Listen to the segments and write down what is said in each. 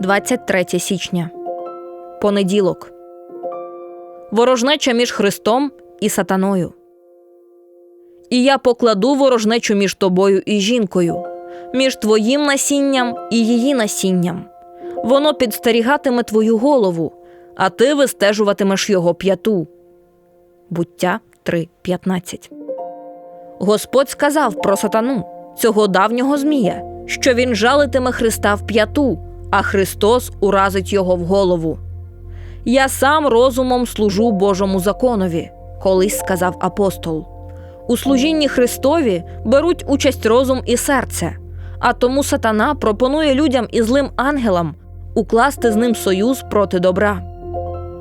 23 січня. Понеділок. Ворожнеча між Христом і Сатаною. І я покладу ворожнечу між тобою і жінкою, між твоїм насінням і її насінням. Воно підстерігатиме твою голову, а ти вистежуватимеш його п'яту. Буття 3.15. Господь сказав про сатану, цього давнього змія, що він жалитиме Христа в п'яту, а Христос уразить його в голову. Я сам розумом служу Божому законові, колись сказав апостол. У служінні Христові беруть участь розум і серце, а тому сатана пропонує людям і злим ангелам укласти з ним союз проти добра.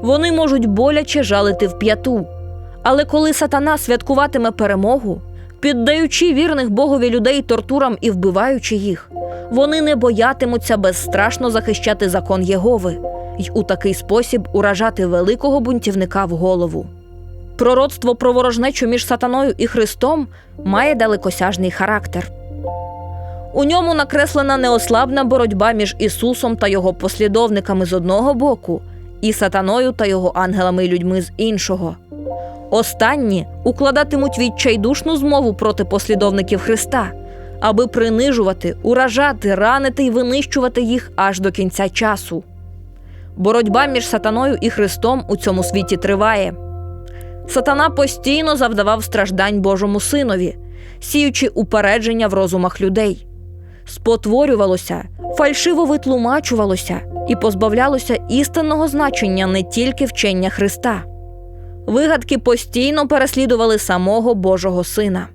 Вони можуть боляче жалити в п'яту, але коли сатана святкуватиме перемогу, піддаючи вірних Богові людей тортурам і вбиваючи їх, вони не боятимуться безстрашно захищати закон Єгови й у такий спосіб уражати великого бунтівника в голову. Пророцтво про ворожнечу між сатаною і Христом має далекосяжний характер. У ньому накреслена неослабна боротьба між Ісусом та його послідовниками з одного боку і сатаною та його ангелами й людьми з іншого. Останні укладатимуть відчайдушну змову проти послідовників Христа, аби принижувати, уражати, ранити й винищувати їх аж до кінця часу. Боротьба між сатаною і Христом у цьому світі триває. Сатана постійно завдавав страждань Божому синові, сіючи упередження в розумах людей. Спотворювалося, фальшиво витлумачувалося і позбавлялося істинного значення не тільки вчення Христа. Вигадки постійно переслідували самого Божого Сина.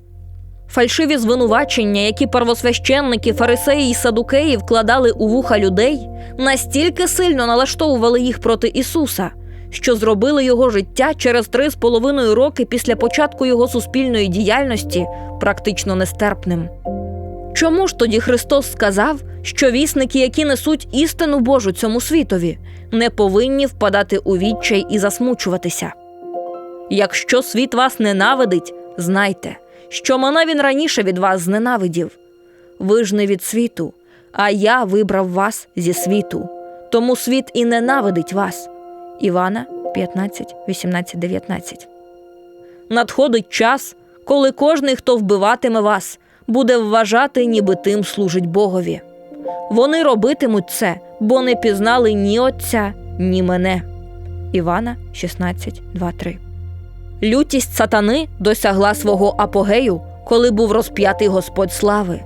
Фальшиві звинувачення, які первосвященники, фарисеї й садукеї вкладали у вуха людей, настільки сильно налаштовували їх проти Ісуса, що зробили його життя через три з половиною роки після початку його суспільної діяльності практично нестерпним. Чому ж тоді Христос сказав, що вісники, які несуть істину Божу цьому світові, не повинні впадати у відчай і засмучуватися? Якщо світ вас ненавидить, знайте, що мене він раніше від вас зненавидів. Ви ж не від світу, а я вибрав вас зі світу. Тому світ і ненавидить вас. Івана 15, 18, 19. Надходить час, коли кожний, хто вбиватиме вас, буде вважати, ніби тим служить Богові. Вони робитимуть це, бо не пізнали ні Отця, ні мене. Івана 16, 2, 3. Лютість сатани досягла свого апогею, коли був розп'ятий Господь слави.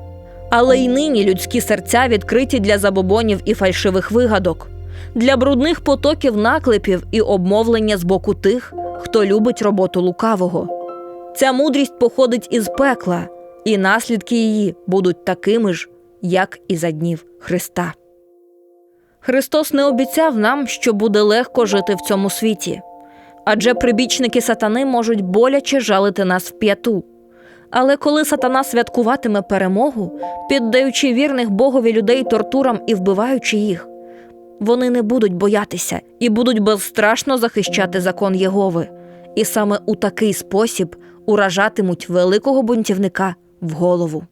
Але й нині людські серця відкриті для забобонів і фальшивих вигадок, для брудних потоків наклепів і обмовлення з боку тих, хто любить роботу лукавого. Ця мудрість походить із пекла, і наслідки її будуть такими ж, як і за днів Христа. Христос не обіцяв нам, що буде легко жити в цьому світі адже прибічники сатани можуть боляче жалити нас в п'яту. Але коли сатана святкуватиме перемогу, піддаючи вірних Богові людей тортурам і вбиваючи їх, вони не будуть боятися і будуть безстрашно захищати закон Єгови, і саме у такий спосіб уражатимуть великого бунтівника в голову.